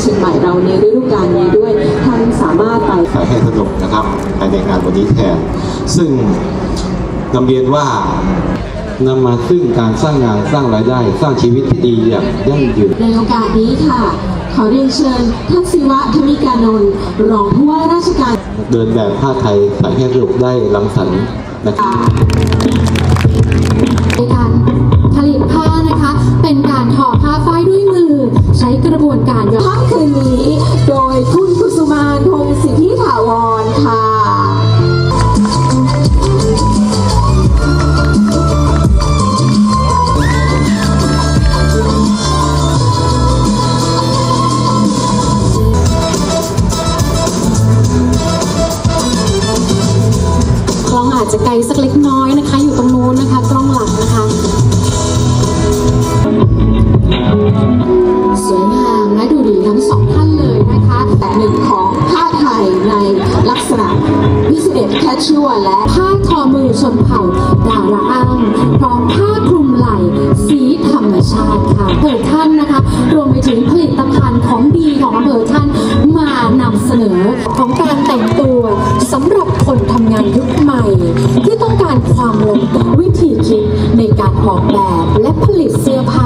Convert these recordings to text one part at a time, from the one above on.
เชียงใหม่เราในฤดูกาลนี้ด้วยท่านสามารถไปไปให้สนุกนะครับภายในงานวันนี้แทนซึ่งนำเรียนว่านำมาซึ่งการสร้างงานสร้างรายได้ สร้างชีวิตที่ดีอย่างยั่งยืนในโอกาสนี้ค่ะ ขอเรียนเชิญท่านศิวะธมิกานนท์รองผู้ว่าราชการ เดินแบบผ้าไทยใส่ให้สนุกได้รังสรรค์นะครับ กระบวนการย้อมค่ำคืนนี้ โดยคุณ ทั้งสองท่านเลยนะคะแต่หนึ่งของผ้าไทยในลักษณะพิเศษแคชชัวและผ้าทอมือชนเผ่าดาราอ้างพร้อมผ้าคลุมไหล่สีธรรมชาติค่ะอำเภอท่านนะคะ รวมไปถึงผลิตภัณฑ์ของดีของอำเภอท่านมานำเสนอของการแต่งตัวสำหรับคนทำงานยุคใหม่ ที่ต้องการความลงวิธีคิดในการออกแบบและผลิตเสื้อผ้า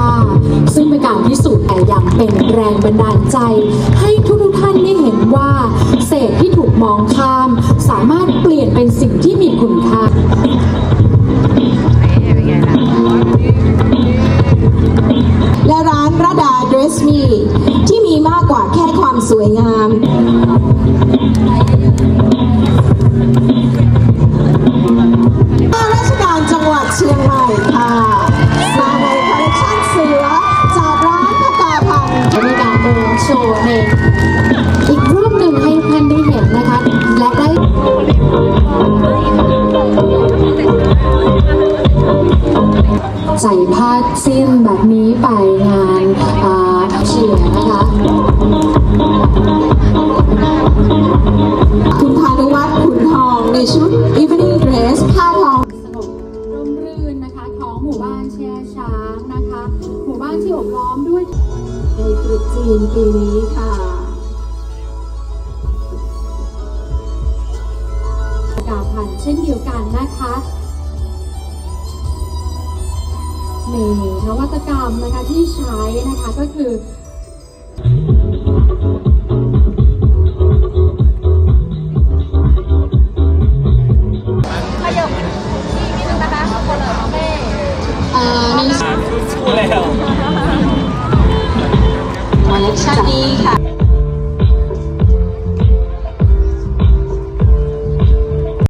เป็นแรงบันดาลใจ ให้ทุกทุกท่านได้เห็นว่า เศษที่ถูกมองข้าม สามารถเปลี่ยนเป็นสิ่งที่มีคุณค่าและร้านระดา Dress Me ที่มีมากกว่าแค่ความสวยงาม ใส่ผ้าสิ้นแบบนี้ไปงานอ่าเฉียงนะคะคุณพานุวัฒน์ขุนทองในชุด Evening Dress ผ้าทองสงบร่มรื่นนะคะของหมู่บ้านแช่ช้างนะคะ หมู่บ้านที่อบล้อมด้วยในตรุษจีนปีนี้ค่ะกาพันธุ์เช่นเดียวกันนะคะ หนึ่งนวัตกรรมนะคะที่ใช้นะคะก็คือขยบที่นิดนึงนะคะโคเลอเป้เออใน สู้แล้ว คอลเลกนนี้ค่ะ